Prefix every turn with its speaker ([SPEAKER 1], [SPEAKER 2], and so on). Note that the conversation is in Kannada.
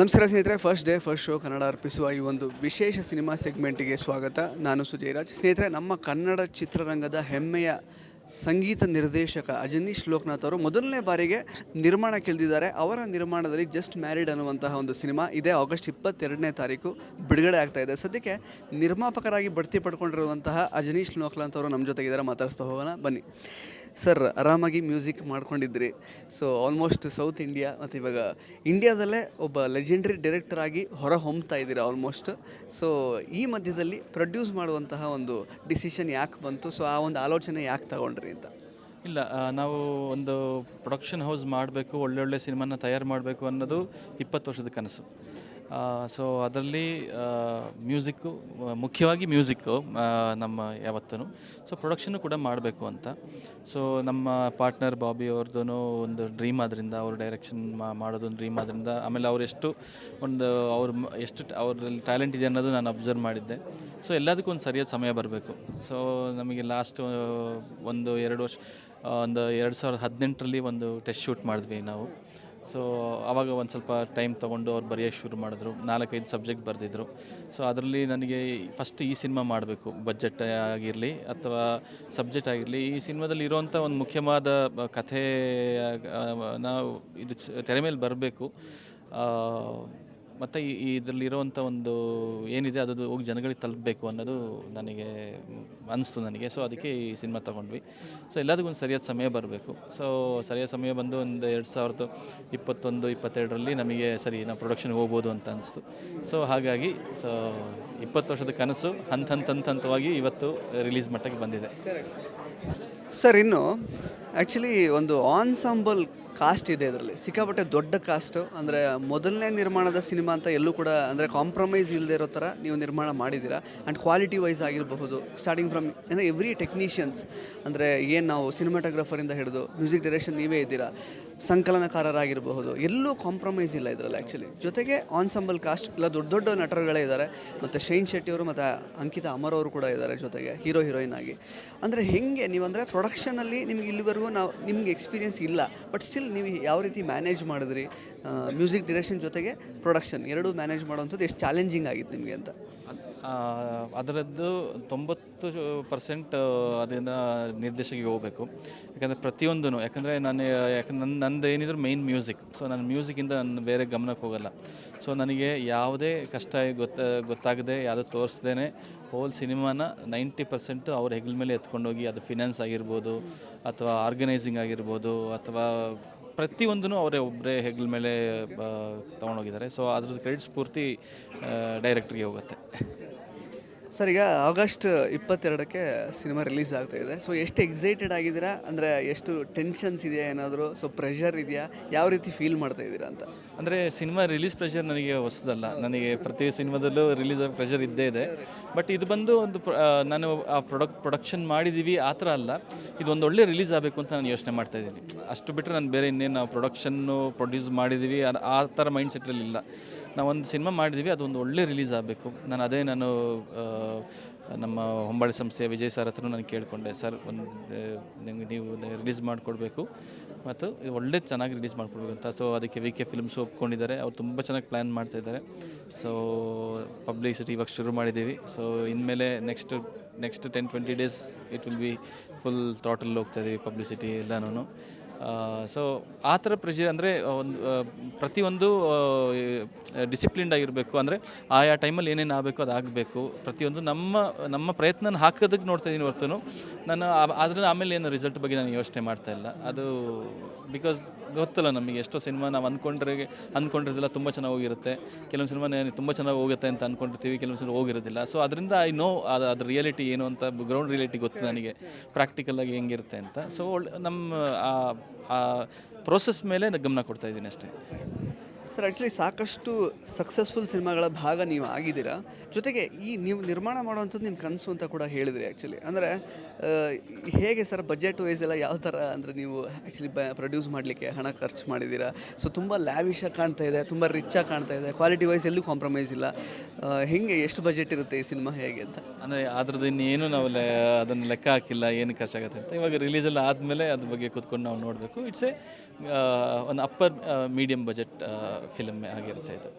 [SPEAKER 1] ನಮಸ್ಕಾರ ಸ್ನೇಹಿತರೆ first day first show Kannada ಅರ್ಪಿಸುವ ಈ ಒಂದು ವಿಶೇಷ ಸಿನಿಮಾ ಸೆಗ್ಮೆಂಟಿಗೆ ಸ್ವಾಗತ. ನಾನು ಸುಜಯರಾಜ್. ಸ್ನೇಹಿತರೆ, ನಮ್ಮ ಕನ್ನಡ ಚಿತ್ರರಂಗದ ಹೆಮ್ಮೆಯ ಸಂಗೀತ ನಿರ್ದೇಶಕ ಅಜನೀಶ್ ಲೋಕನಾಥ್ ಅವರು ಮೊದಲನೇ ಬಾರಿಗೆ ನಿರ್ಮಾಣ ಕೇಳಿದ್ದಾರೆ ಅವರ ನಿರ್ಮಾಣದಲ್ಲಿ ಜಸ್ಟ್ ಮ್ಯಾರಿಡ್ ಅನ್ನುವಂತಹ ಒಂದು ಸಿನಿಮಾ ಇದೇ. ಆಗಸ್ಟ್ ಇಪ್ಪತ್ತೆರಡನೇ ತಾರೀಕು ಬಿಡುಗಡೆ ಆಗ್ತಾ ಇದೆ. ಸದ್ಯಕ್ಕೆ ನಿರ್ಮಾಪಕರಾಗಿ ಬಡ್ತಿ ಪಡ್ಕೊಂಡಿರುವಂತಹ ಅಜನೀಶ್ ಲೋಕನಾಥ್ ಅವರು ನಮ್ಮ ಜೊತೆಗಿದ್ದಾರೆ. ಮಾತಾಡಿಸ್ತಾ ಹೋಗೋಣ. ಬನ್ನಿ. ಸರ್, ಆರಾಮಾಗಿ ಮ್ಯೂಸಿಕ್ ಮಾಡ್ಕೊಂಡಿದ್ರಿ. ಸೊ ಆಲ್ಮೋಸ್ಟ್ ಸೌತ್ ಇಂಡಿಯಾ ಮತ್ತು ಇವಾಗ ಇಂಡಿಯಾದಲ್ಲೇ ಒಬ್ಬ ಲೆಜೆಂಡ್ರಿ ಡೈರೆಕ್ಟರ್ ಆಗಿ ಹೊರ ಹೊಮ್ತಾ ಇದ್ದೀರಾ ಆಲ್ಮೋಸ್ಟ್ ಸೊ ಈ ಮಧ್ಯದಲ್ಲಿ ಪ್ರೊಡ್ಯೂಸ್ ಮಾಡುವಂತಹ ಒಂದು ಡಿಸಿಷನ್ ಯಾಕೆ ಬಂತು? ಸೊ ಆ ಒಂದು ಆಲೋಚನೆ ಯಾಕೆ ತಗೊಂಡ್ರಿ ಅಂತ?
[SPEAKER 2] ಇಲ್ಲ ನಾವು ಒಂದು ಪ್ರೊಡಕ್ಷನ್ ಹೌಸ್ ಮಾಡಬೇಕು, ಒಳ್ಳೊಳ್ಳೆ ಸಿನಿಮಾನ ತಯಾರು ಮಾಡಬೇಕು ಅನ್ನೋದು ಇಪ್ಪತ್ತು ವರ್ಷದ ಕನಸು. ಸೊ ಅದರಲ್ಲಿ ಮ್ಯೂಸಿಕ್ಕು ಮುಖ್ಯವಾಗಿ ಮ್ಯೂಸಿಕ್ಕು ನಮ್ಮ ಯಾವತ್ತೂ ಸೊ ಪ್ರೊಡಕ್ಷನ್ನು ಕೂಡ ಮಾಡಬೇಕು ಅಂತ. ಸೊ ನಮ್ಮ ಪಾರ್ಟ್ನರ್ ಬಾಬಿ ಅವ್ರದ್ದು ಒಂದು ಡ್ರೀಮ್ ಆದ್ದರಿಂದ ಅವ್ರ ಡೈರೆಕ್ಷನ್ ಮಾಡೋದು ಡ್ರೀಮ್ ಆದ್ದರಿಂದ ಆಮೇಲೆ ಅವ್ರು ಎಷ್ಟು ಒಂದು, ಅವ್ರ ಎಷ್ಟು ಅವ್ರಲ್ಲಿ ಟ್ಯಾಲೆಂಟ್ ಇದೆ ಅನ್ನೋದು ನಾನು ಅಬ್ಸರ್ವ್ ಮಾಡಿದ್ದೆ. ಸೊ ಎಲ್ಲದಕ್ಕೂ ಒಂದು ಸರಿಯಾದ ಸಮಯ ಬರಬೇಕು. ಸೊ ನಮಗೆ ಲಾಸ್ಟ್ ಒಂದು ಎರಡು ವರ್ಷ ಒಂದು ಎರಡು ಸಾವಿರದ ಹದಿನೆಂಟರಲ್ಲಿ ಒಂದು ಟೆಸ್ಟ್ ಶೂಟ್ ಮಾಡಿದ್ವಿ ನಾವು. ಸೊ ಆವಾಗ ಒಂದು ಸ್ವಲ್ಪ ಟೈಮ್ ತೊಗೊಂಡು ಅವ್ರು ಬರೆಯೋಕ್ಕೆ ಶುರು ಮಾಡಿದ್ರು. ನಾಲ್ಕೈದು ಸಬ್ಜೆಕ್ಟ್ ಬರೆದಿದ್ರು. ಸೊ ಅದರಲ್ಲಿ ನನಗೆ ಫಸ್ಟ್ ಈ ಸಿನಿಮಾ ಮಾಡಬೇಕು ಬಜೆಟ್ ಆಗಿರಲಿ ಅಥವಾ ಸಬ್ಜೆಕ್ಟ್ ಆಗಿರಲಿ. ಈ ಸಿನಿಮಾದಲ್ಲಿ ಇರೋವಂಥ ಒಂದು ಮುಖ್ಯವಾದ ಕಥೆ ನಾವು ಇದು ತೆರೆ ಮೇಲೆ ಬರಬೇಕು. ಮತ್ತು ಈ ಇದರಲ್ಲಿರುವಂಥ ಒಂದು ಏನಿದೆ ಅದು ಹೋಗಿ ಜನಗಳಿಗೆ ತಲುಪಬೇಕು ಅನ್ನೋದು ನನಗೆ ಅನಿಸ್ತು ನನಗೆ. ಸೊ ಅದಕ್ಕೆ ಈ ಸಿನಿಮಾ ತೊಗೊಂಡ್ವಿ. ಸೊ ಎಲ್ಲದಕ್ಕೂ ಒಂದು ಸರಿಯಾದ ಸಮಯ ಬರಬೇಕು. ಸೊ ಸರಿಯಾದ ಸಮಯ ಬಂದು ಒಂದು ಎರಡು ಸಾವಿರದ ಇಪ್ಪತ್ತೊಂದು, ಇಪ್ಪತ್ತೆರಡರಲ್ಲಿ ನಮಗೆ ಸರಿ, ನಾವು ಪ್ರೊಡಕ್ಷನ್ಗೆ ಹೋಗ್ಬೋದು ಅಂತ ಅನಿಸ್ತು. ಸೊ ಹಾಗಾಗಿ ಸೊ ಇಪ್ಪತ್ತು ವರ್ಷದ ಕನಸು ಹಂತ ಹಂತ ಹಂತ ಹಂತವಾಗಿ ಇವತ್ತು ರಿಲೀಸ್ ಮಟ್ಟಕ್ಕೆ ಬಂದಿದೆ.
[SPEAKER 1] ಸರ್ ಇನ್ನು ಆ್ಯಕ್ಚುಲಿ ಒಂದು ಆನ್ಸಾಂಬಲ್ ಕಾಸ್ಟ್ ಇದೆ ಇದರಲ್ಲಿ. ಸಿಕ್ಕಾಪಟ್ಟೆ ದೊಡ್ಡ ಕಾಸ್ಟು. ಅಂದರೆ ಮೊದಲನೇ ನಿರ್ಮಾಣದ ಸಿನಿಮಾ ಅಂತ ಎಲ್ಲೂ ಕೂಡ, ಅಂದರೆ ಕಾಂಪ್ರಮೈಸ್ ಇಲ್ಲದೆ ಇರೋ ಥರ ನೀವು ನಿರ್ಮಾಣ ಮಾಡಿದ್ದೀರಾ? ಆ್ಯಂಡ್ ಕ್ವಾಲಿಟಿ ವೈಸ್ ಆಗಿರಬಹುದು. ಸ್ಟಾರ್ಟಿಂಗ್ ಫ್ರಮ್ ಅಂದರೆ ಎವ್ರಿ ಟೆಕ್ನಿಷಿಯನ್ಸ್ ಅಂದರೆ ಏನು ನಾವು ಸಿನಿಮಾಟೋಗ್ರಫರಿಂದ ಹಿಡಿದು ಮ್ಯೂಸಿಕ್ ಡೈರೆಕ್ಷನ್ ನೀವೇ ಇದ್ದೀರಾ? ಸಂಕಲನಕಾರರಾಗಿರಬಹುದು. ಎಲ್ಲೂ ಕಾಂಪ್ರಮೈಸ್ ಇಲ್ಲ ಇದರಲ್ಲಿ ಆ್ಯಕ್ಚುಲಿ ಜೊತೆಗೆ ಆನ್ಸಂಬಲ್ ಕಾಸ್ಟ್ ಇಲ್ಲ ದೊಡ್ಡ ದೊಡ್ಡ ನಟರುಗಳೇ ಇದ್ದಾರೆ. ಮತ್ತು ಶೈನ್ ಶೆಟ್ಟಿ ಅವರು ಮತ್ತು ಅಂಕಿತಾ ಅಮರ್ ಅವರು ಕೂಡ ಇದ್ದಾರೆ ಜೊತೆಗೆ, ಹೀರೋ ಹೀರೋಯಿನ್ ಆಗಿ. ಅಂದರೆ ಹೆಂಗೆ, ನೀವು ಅಂದರೆ ಪ್ರೊಡಕ್ಷನಲ್ಲಿ ನಿಮ್ಗೆ ಇಲ್ಲಿವರೆಗೂ ನಾವು ನಿಮ್ಗೆ ಎಕ್ಸ್ಪೀರಿಯೆನ್ಸ್ ಇಲ್ಲ. ಬಟ್ ಸ್ಟಿಲ್ ನೀವು ಯಾವ ರೀತಿ ಮ್ಯಾನೇಜ್ ಮಾಡಿದ್ರಿ? ಮ್ಯೂಸಿಕ್ ಡಿರೆಕ್ಷನ್ ಜೊತೆಗೆ ಪ್ರೊಡಕ್ಷನ್ ಎರಡೂ ಮ್ಯಾನೇಜ್ ಮಾಡೋವಂಥದ್ದು ಎಷ್ಟು ಚಾಲೆಂಜಿಂಗ್ ಆಗಿತ್ತು ನಿಮಗೆ ಅಂತ.
[SPEAKER 2] ಅದರದ್ದು ತೊಂಬತ್ತು ಪರ್ಸೆಂಟ್ ಅದರಿಂದ ನಿರ್ದೇಶಕಿಗೆ ಹೋಗಬೇಕು. ಯಾಕಂದರೆ ಪ್ರತಿಯೊಂದೂ ಯಾಕಂದರೆ ನಾನು, ಯಾಕಂದ್ರೆ ನನ್ನ ನಂದು ಏನಿದ್ರು ಮೈನ್ ಮ್ಯೂಸಿಕ್ ಸೊ ನನ್ನ ಮ್ಯೂಸಿಕ್ಕಿಂದ ನಾನು ಬೇರೆ ಗಮನಕ್ಕೆ ಹೋಗಲ್ಲ. ಸೊ ನನಗೆ ಯಾವುದೇ ಕಷ್ಟ ಗೊತ್ತ, ಗೊತ್ತಾಗದೆ ಯಾವುದೋ ತೋರಿಸ್ದೇ ಹೋಲ್ ಸಿನಿಮಾನ ನೈಂಟಿ ಪರ್ಸೆಂಟು ಅವ್ರ ಹೆಗಲ ಮೇಲೆ ಎತ್ಕೊಂಡೋಗಿ ಅದು ಫಿನಾನ್ಸ್ ಆಗಿರ್ಬೋದು, ಅಥವಾ ಆರ್ಗನೈಸಿಂಗ್ ಆಗಿರ್ಬೋದು, ಅಥವಾ ಪ್ರತಿಯೊಂದೂ ಅವರೇ ಒಬ್ಬರೇ ಹೆಗಲ ಮೇಲೆ ತೊಗೊಂಡೋಗಿದ್ದಾರೆ. ಸೊ ಅದ್ರದ್ದು ಕ್ರೆಡಿಟ್ಸ್ ಪೂರ್ತಿ ಡೈರೆಕ್ಟ್ರಿಗೆ ಹೋಗುತ್ತೆ.
[SPEAKER 1] ಸರ್, ಈಗ ಆಗಸ್ಟ್ ಇಪ್ಪತ್ತೆರಡಕ್ಕೆ ಸಿನಿಮಾ ರಿಲೀಸ್ ಆಗ್ತಾ ಇದೆ. ಸೊ ಎಷ್ಟು ಎಕ್ಸೈಟೆಡ್ ಆಗಿದ್ದೀರಾ? ಅಂದರೆ ಎಷ್ಟು ಟೆನ್ಷನ್ಸ್ ಇದೆಯಾ ಏನಾದರೂ? ಸೊ ಪ್ರೆಷರ್ ಇದೆಯಾ? ಯಾವ ರೀತಿ ಫೀಲ್ ಮಾಡ್ತಾ ಇದ್ದೀರಾ ಅಂತ?
[SPEAKER 2] ಅಂದರೆ ಸಿನಿಮಾ ರಿಲೀಸ್ ಪ್ರೆಷರ್ ನನಗೆ ಹೊಸದಲ್ಲ. ನನಗೆ ಪ್ರತಿ ಸಿನಿಮಾದಲ್ಲೂ ರಿಲೀಸ್ ಆಗೋ ಪ್ರೆಷರ್ ಇದ್ದೇ ಇದೆ. ಬಟ್ ಇದು ಬಂದು ಒಂದು ನಾನು ಆ ಪ್ರೊಡಕ್ಟ್ ಪ್ರೊಡಕ್ಷನ್ ಮಾಡಿದ್ದೀವಿ, ಆ ಥರ ಅಲ್ಲ. ಒಂದು ಒಳ್ಳೆ ರಿಲೀಸ್ ಆಗಬೇಕು ಅಂತ ನಾನು ಯೋಚನೆ ಮಾಡ್ತಾ ಇದ್ದೀನಿ. ಅಷ್ಟು ಬಿಟ್ಟರೆ ನಾನು ಬೇರೆ ಇನ್ನೇನು ಪ್ರೊಡಕ್ಷನ್ನು ಪ್ರೊಡ್ಯೂಸ್ ಮಾಡಿದ್ದೀವಿ, ಆ ಥರ ಮೈಂಡ್ ಸೆಟ್ಟಲ್ಲಿ ಇಲ್ಲ ನಾವೊಂದು ಸಿನಿಮಾ ಮಾಡಿದ್ವಿ, ಅದೊಂದು ಒಳ್ಳೆ ರಿಲೀಸ್ ಆಗಬೇಕು. ನಾನು ಅದೇ ನಾನು ನಮ್ಮ ಹೊಂಬಾಳೆ ಸಂಸ್ಥೆಯ ವಿಜಯ್ ಸರ್ ಹತ್ರ ನಾನು ಕೇಳಿಕೊಂಡೆ, ಸರ್, ಒಂದು ನಿಮಗೆ ನೀವು ರಿಲೀಸ್ ಮಾಡಿಕೊಡ್ಬೇಕು ಮತ್ತು ಒಳ್ಳೆ ಚೆನ್ನಾಗಿ ರಿಲೀಸ್ ಮಾಡಿಕೊಡ್ಬೇಕು ಅಂತ. ಸೊ, ಅದಕ್ಕೆ ವಿ ಕೆ ಫಿಲ್ಮ್ಸ್ ಒಪ್ಕೊಂಡಿದ್ದಾರೆ, ಅವ್ರು ತುಂಬ ಚೆನ್ನಾಗಿ ಪ್ಲ್ಯಾನ್ ಮಾಡ್ತಾ ಇದ್ದಾರೆ. ಸೊ, ಪಬ್ಲಿಸಿಟಿ ಇವಾಗ ಶುರು ಮಾಡಿದ್ದೀವಿ. ಸೊ, ಇನ್ಮೇಲೆ next next ten, twenty days, it will be full total ಹೋಗ್ತಾ ಇದ್ದೀವಿ ಪಬ್ಲಿಸಿಟಿ ಎಲ್ಲನೂ ಸೊ ಆ ಥರ ಪ್ರೆಷರ್ ಅಂದರೆ ಒಂದು ಪ್ರತಿಯೊಂದು ಡಿಸಿಪ್ಲಿನ್ಡ್ ಆಗಿರಬೇಕು ಅಂದರೆ, ಆಯಾ ಟೈಮಲ್ಲಿ ಏನೇನು ಆಗಬೇಕು ಅದು ಆಗಬೇಕು. ಪ್ರತಿಯೊಂದು ನಮ್ಮ ನಮ್ಮ ಪ್ರಯತ್ನ ಹಾಕೋದಕ್ಕೆ ನೋಡ್ತಾ ಇದ್ದೀನಿ ಹೊರತು ನಾನು ಆದರೆ ಆಮೇಲೆ ಏನು ರಿಸಲ್ಟ್ ಬಗ್ಗೆ ನಾನು ಯೋಚನೆ ಮಾಡ್ತಾ ಇಲ್ಲ. ಅದು ಬಿಕಾಸ್ ಗೊತ್ತಲ್ಲ ನಮಗೆ ಎಷ್ಟೋ ಸಿನಿಮಾ ನಾವು ಅಂದ್ಕೊಂಡ್ರೆ ಅಂದ್ಕೊಂಡಿರೋದಿಲ್ಲ ತುಂಬ ಚೆನ್ನಾಗಿ ಹೋಗಿರುತ್ತೆ. ಕೆಲವೊಂದು ಸಿನಿಮಾ ತುಂಬ ಚೆನ್ನಾಗಿ ಹೋಗುತ್ತೆ ಅಂತ ಅಂದ್ಕೊಂಡಿರ್ತೀವಿ ಕೆಲವೊಂದು ಸಿನಿಮಾ ಹೋಗಿರೋದಿಲ್ಲ. ಸೊ ಅದರಿಂದ ಐ ನೋ ಅದು, ಅದ್ರ ರಿಯಾಲಿಟಿ ಏನು ಅಂತ ಗ್ರೌಂಡ್ ರಿಯಾಲಿಟಿ ಗೊತ್ತು ನನಗೆ. ಪ್ರಾಕ್ಟಿಕಲಾಗಿ ಹೆಂಗಿರುತ್ತೆ ಅಂತ. ಸೊ ನಮ್ಮ, ಆ- ಪ್ರೋಸೆಸ್ ಮೇಲೆ ಗಮನ ಕೊಡ್ತಾ ಇದ್ದೀನಿ ಅಷ್ಟೇ.
[SPEAKER 1] ಸರ್ ಆ್ಯಕ್ಚುಲಿ ಸಾಕಷ್ಟು ಸಕ್ಸಸ್ಫುಲ್ ಸಿನಿಮಾಗಳ ಭಾಗ ನೀವು ಆಗಿದ್ದೀರಾ? ಜೊತೆಗೆ ಈ ನೀವು ನಿರ್ಮಾಣ ಮಾಡುವಂಥದ್ದು ನಿಮ್ಮ ಕನಸು ಅಂತ ಕೂಡ ಹೇಳಿದ್ರಿ ಆ್ಯಕ್ಚುಲಿ ಅಂದರೆ ಹೇಗೆ ಸರ್ ಬಜೆಟ್ ವೈಸ್ ಎಲ್ಲ ಯಾವ ಥರ ಅಂದರೆ ನೀವು ಆ್ಯಕ್ಚುಲಿ ಬ ಪ್ರೊಡ್ಯೂಸ್ ಮಾಡಲಿಕ್ಕೆ ಹಣ ಖರ್ಚು ಮಾಡಿದ್ದೀರಾ? ಸೊ ತುಂಬ ಲ್ಯಾವಿಶಾಗಿ ಕಾಣ್ತಾ ಇದೆ, ತುಂಬ ರಿಚ್ಚಾಗಿ ಕಾಣ್ತಾ ಇದೆ ಕ್ವಾಲಿಟಿ ವೈಸ್ ಎಲ್ಲೂ ಕಾಂಪ್ರಮೈಸ್ ಇಲ್ಲ. ಹೇಗೆ, ಎಷ್ಟು ಬಜೆಟ್ ಇರುತ್ತೆ ಈ ಸಿನಿಮಾ ಹೇಗೆ ಅಂತ?
[SPEAKER 2] ಅಂದರೆ ಅದ್ರದ್ದು ಇನ್ನೇನು ನಾವು ಅದನ್ನು ಲೆಕ್ಕ ಹಾಕಿಲ್ಲ, ಏನು ಖರ್ಚಾಗುತ್ತೆ ಅಂತ. ಇವಾಗ ರಿಲೀಸ್ ಎಲ್ಲ ಆದಮೇಲೆ ಅದ್ರ ಬಗ್ಗೆ ಕೂತ್ಕೊಂಡು ನಾವು ನೋಡಬೇಕು. ಇಟ್ಸ್ ಎ ಒಂದು ಅಪ್ಪರ್ ಮೀಡಿಯಮ್ ಬಜೆಟ್ ಫಿಲಮ್ ಆಗಿರುತ್ತೆ ಇದು.